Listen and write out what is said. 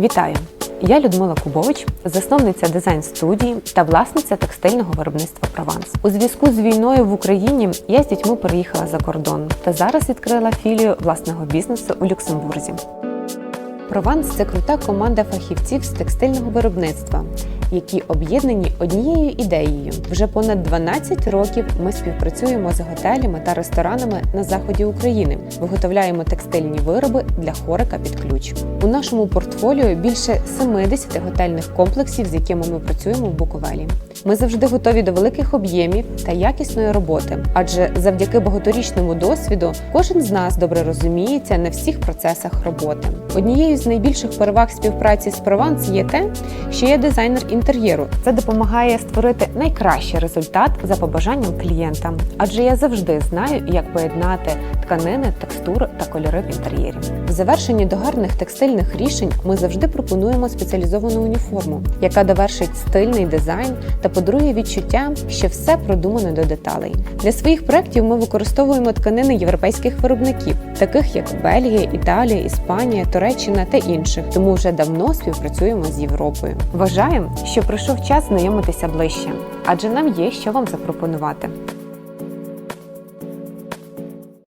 Вітаю! Я Людмила Кубович, засновниця дизайн студії та власниця текстильного виробництва Прованс. У зв'язку з війною в Україні я з дітьми переїхала за кордон та зараз відкрила філію власного бізнесу у Люксембурзі. Прованс це крута команда фахівців з текстильного виробництва, які об'єднані однією ідеєю. Вже понад 12 років ми співпрацюємо з готелями та ресторанами на заході України. Виготовляємо текстильні вироби для хорика під ключ. У нашому портфоліо більше 70 готельних комплексів, з якими ми працюємо в Буковелі. Ми завжди готові до великих об'ємів та якісної роботи, адже завдяки багаторічному досвіду кожен з нас добре розуміється на всіх процесах роботи. Однією з найбільших переваг співпраці з Прованс є те, що я дизайнер інтер'єру. Це допомагає створити найкращий результат за побажанням клієнта, адже я завжди знаю, як поєднати тканини, текстури та кольори в інтер'єрі. В завершенні до гарних текстильних рішень ми завжди пропонуємо спеціалізовану уніформу, яка довершить стильний дизайн та подарує відчуття, що все продумано до деталей. Для своїх проєктів ми використовуємо тканини європейських виробників, таких як Бельгія, Італія, Іспанія, Туреччина та інших, тому вже давно співпрацюємо з Європою. Вважаю, що прийшов час знайомитися ближче, адже нам є що вам запропонувати.